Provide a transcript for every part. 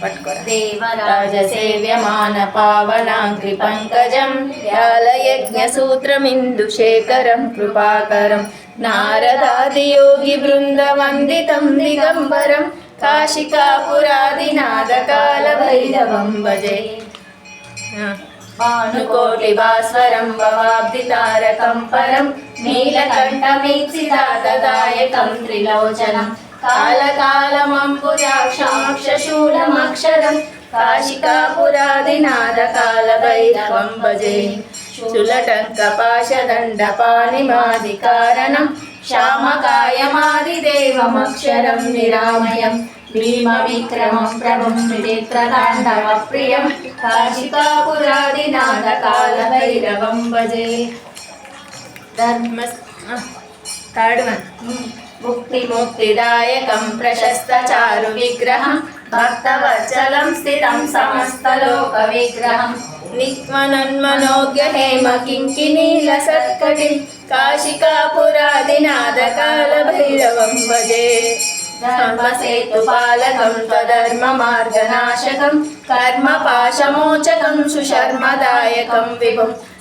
పట్టుకోరా. దేవరాజసేవ్యమాన పావనాంగ్రి పంకజం వ్యాలయజ్ఞసూత్రమిందుశేఖరం కృపాకరం నారదాదియోగి బృందవందితం దిగంబరం కాశికాపురాదినాదకాల భైరవం భజే భానుకోటి భాస్వరం భవాబ్ది తారకం పరం నీలకంఠమీప్సిదాతదాయకం త్రిలోచనం కాలకాలమంబుజాక్షాక్షశూలమక్షరం కాశికాపురాదినాద కాల భైరవం భజే చులటంకపాశదండపాణిమాదికారణం శ్యామకాయమాదిదేవమక్షరం థర్డ్ వన్ ముక్తి ముక్తిదాయకం ప్రశస్త చారు విగ్రహం భక్తవత్సలం స్థితం సమస్తలోక విగ్రహం. నిత్మనన్మనోగ్య హేమ కింకినీల సత్కటిం కాశికాపురాదినాద కాల భైరవం భజే. ధర్మసేతుపాలకం త్వధర్మ మార్గనాశకం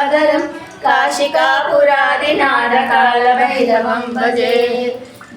నిర్మలం కాశికాపురాదినాద కాల భైరవం భజే రత్నపాదుకా ప్రభావిరామ పాదయుగ్మకం నిత్యమద్వితీయమిష్టదైవతం